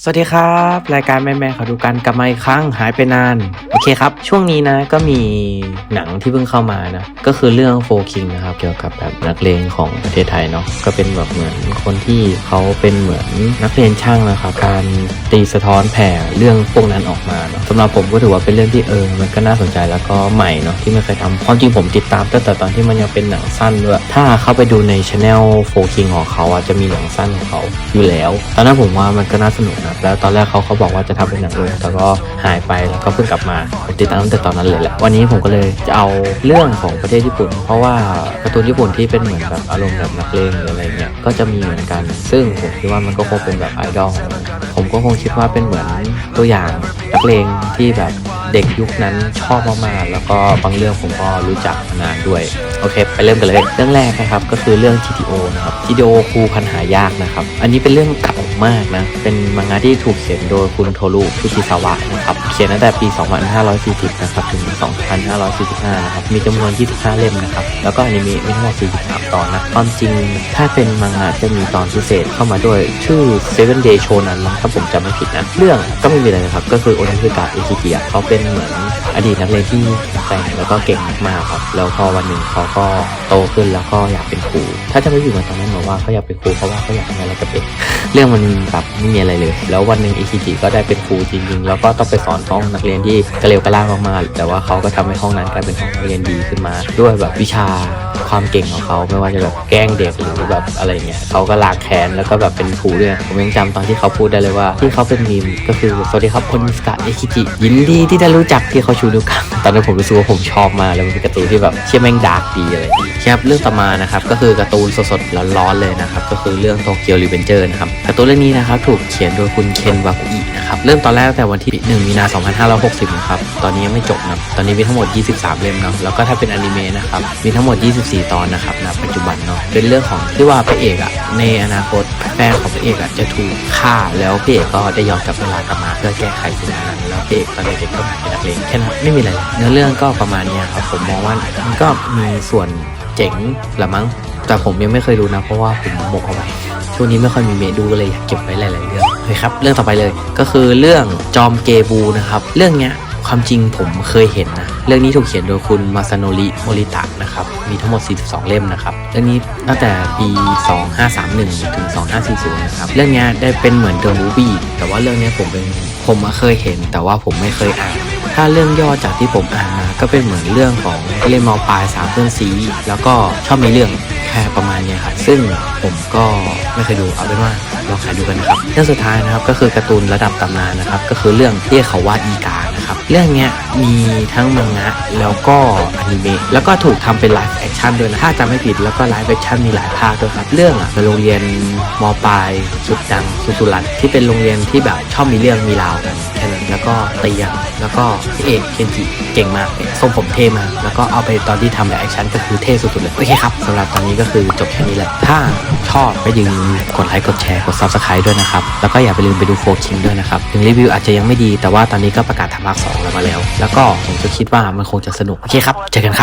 สวัสดีครับ รายการแม่แม่ขาดูกันกลับมาอีกครั้งหายไปนาน โอเคครับ ช่วงนี้นะก็มีหนังที่เพิ่งเข้ามานะ ก็คือเรื่องโฟคิงนะครับ เกี่ยวกับแบบนักเลงของประเทศไทยเนาะก็เป็นแบบเหมือนคนที่เขาเป็นเหมือนนักเรียนช่างนะครับการตีสะท้อนแผ่เรื่องพวกนั้นออกมาเนาะสำหรับผมก็ถือว่าเป็นเรื่องที่เออมันก็น่าสนใจแล้วก็ใหม่เนาะที่ไม่เคยทำความจริงผมติดตามตั้งแต่ตอนที่มันยังเป็นหนังสั้นด้วยถ้าเข้าไปดูในช anel โฟคิงของเขาอะจะมีหนังสั้นของเขาอยู่แล้วตอนนั้นผมว่ามันก็น่าสนุกนะแล้วตอนแรกเขาเขาบอกว่าจะทำเป็นหนังเลยแต่ก็หายไปแล้วก็เพิ่งกลับมาผมติดตามตั้งแต่ตอนนั้นเลยแหละวันนี้ผมก็เลยจะเอาเรื่องของประเทศญี่ปุ่น เพราะว่าการ์ตูนญี่ปุ่นที่เป็นเหมือนแบบอารมณ์แบบนักเลงหรืออะไรเงี้ยก็จะมีเหมือนกัน ซึ่งผมคิดว่ามันก็คงเป็นแบบไอดอลผมผมก็คงคิดว่าเป็นเหมือนตัวอย่างนักเลงที่แบบเด็กยุคนั้นชอบมากๆ แล้วก็บางเรื่องผมก็รู้จักมานานด้วย โอเค ไปเริ่มกันเลย เรื่องแรกนะครับก็คือเรื่อง GTO นะครับ GTO ครูพันหายากนะครับ อันนี้เป็นเรื่องเก่า มากนะ เป็นมังงะที่ถูกเขียนโดยคุณโทรุฟุจิซาวะนะครับ เขียนตั้งแต่ปี 2540 นะครับ ถึง 2545 นะครับ มีจำนวน 25 เล่มนะครับ แล้วก็อนิเมะมีทั้งหมด43 ตอนนะ ความจริงถ้าเป็นมังงะจะมีตอนพิเศษเข้ามาด้วยชื่อ Seven Day Shonen มั้งถ้าผมจำไม่ผิดนะ เรื่องก็ไม่มีอะไรนะครับ ก็คือโอนิสึกะเอคิเกียเขาเป็นเหมือนอดีตนักเรียนที่แกร่งแล้วก็เก่งมากครับ แล้วพอวันหนึ่งเขาก็โตขึ้นแล้วก็อยากเป็นครู ถ้าจะไม่อยู่มาตอนนั้นเหมือนว่าเขาอยากเป็นครูเพราะว่าเขาอยากทำอะไรกับเด็ก เรื่องมันแบบไม่มีอะไรเลย แล้ววันหนึ่งอิคิจิก็ได้เป็นครูจริงๆ แล้วก็ต้องไปสอนห้องนักเรียนที่กระเลวกระล่างมากๆแต่ว่าเขาก็ทำให้ห้องนั้นกลายเป็นห้องนักเรียนดีขึ้นมา ด้วยแบบวิชาความเก่งของเขาไม่ว่าจะแบบแกล้งเด็กหรือแบบอะไรเงี้ยเขาก็ลางแค้นแล้วก็แบบเป็นครูด้วยผมยังจำตอนที่เขาพูดได้เลยว่า ที่เขาเป็นมีมก็คือสวัสดีครับคนมิสกะเอคิจิยินดีที่ได้รู้จักที่เขาชูนิ้วกลางตอนนั้นผมรู้สึกว่าผมชอบมาแล้วมันเป็นการ์ตูนที่แบบเชี่ยแม่งดาร์กดีอะไรอย่างเงี้ยครับเรื่องต่อมานะครับก็คือการ์ตูนสดๆร้อนๆเลยนะครับก็คือเรื่องโตเกียวรีเวนเจอร์นะครับการ์ตูนเรื่องนี้นะครับถูกเขียนโดยคุณเคนวากุอินะครับเริ่มตอนแรกตั้งแต่วันที่ 1 มีนา 2560 นะครับ ตอนนี้ยังไม่จบนะตอนนี้มีทั้งหมด 23 เล่มเนาะแล้วก็ถ้าเป็นอนิเมะนะครับ มีทั้งหมด 24 ตอนนะครับณปัจจุบันเนาะเป็นเรื่องของที่ว่าพระเอกอะในอนาคตแฟนของพระเอกอะจะถูกฆ่าแล้วพระเอกก็ได้ย้อนกลับเวลากลับมาเพื่อแก้ไขสิ่งนั้นแล้วพระเอกตอนเด็กๆก็เป็นนักเลงแค่นั้นไม่มีอะไรเนื้อเรื่องก็ประมาณนี้ครับผมมองว่ามันก็มีส่วนเจ๋งละมั้ง แต่ผมยังไม่เคยดูนะ เพราะว่าผมหมกเอาไว้ช่วงนี้ไม่ค่อยมีเมดูก็เลยอยากเก็บไว้หลาย ๆ เรื่องโอเคครับเรื่องต่อไปเลยก็คือเรื่องจอมเกบูนะครับ เรื่องเนี้ยความจริงผมเคยเห็นนะ เรื่องนี้ถูกเขียนโดยคุณมาซาโนริโมริตะนะครับ มีทั้งหมด 42 เล่มนะครับ เรื่องนี้ตั้งแต่ปี 2531 ถึง 2540 นะครับ เรื่องนี้ได้เป็นเหมือนเดอะมูฟวี่แต่ว่าเรื่องนี้ผมเป็นผมเคยเห็น แต่ว่าผมไม่เคยอ่าน ถ้าเรื่องย่อจากที่ผมอ่านมาก็เป็นเหมือนเรื่องของเล่นมอปลายสามเพื่อนซีแล้วก็ชอบมีเรื่องแค่ประมาณนี้ครับซึ่งผมก็ไม่เคยดูเอาเป็นว่าลองหาดูกันนะครับเรื่องสุดท้ายนะครับก็คือการ์ตูนระดับตำนานนะครับก็คือเรื่องที่เขาว่าอีกานะครับเรื่องเนี้ยมีทั้งมังงะแล้วก็อนิเมะแล้วก็ถูกทำเป็นไลฟ์แอคชั่นด้วยนะถ้าจำไม่ผิดแล้วก็ไลฟ์แอคชั่นมีหลายภาคด้วยครับเรื่องอะเป็นโรงเรียนมปลายสุดดังสุสุรันที่เป็นโรงเรียนที่แบบชอบมีเรื่องมีราวกันแค่น แล้วก็ตีกันแล้วก็พี่เอกเคนจิเก่งมากเลยทรงผมเท่มาก แล้วก็เอาไปตอนที่ทำแบบแอคชั่นก็คือเท่สุดๆเลย โอเคครับสำหรับตอนนี้ก็คือจบแค่นี้แหละ ถ้าชอบก็อย่าลืมกดไลค์กดแชร์กด subscribe ด้วยนะครับ แล้วก็อย่าไปลืมไปดูโฟคิงด้วยนะครับ ถึงรีวิวอาจจะยังไม่ดีแต่ว่าตอนนี้ก็ประกาศทำภาคสองแล้วมาแล้ว แล้วก็ผมก็คิดว่ามันคงจะสนุก โอเคครับ เจอกันครับ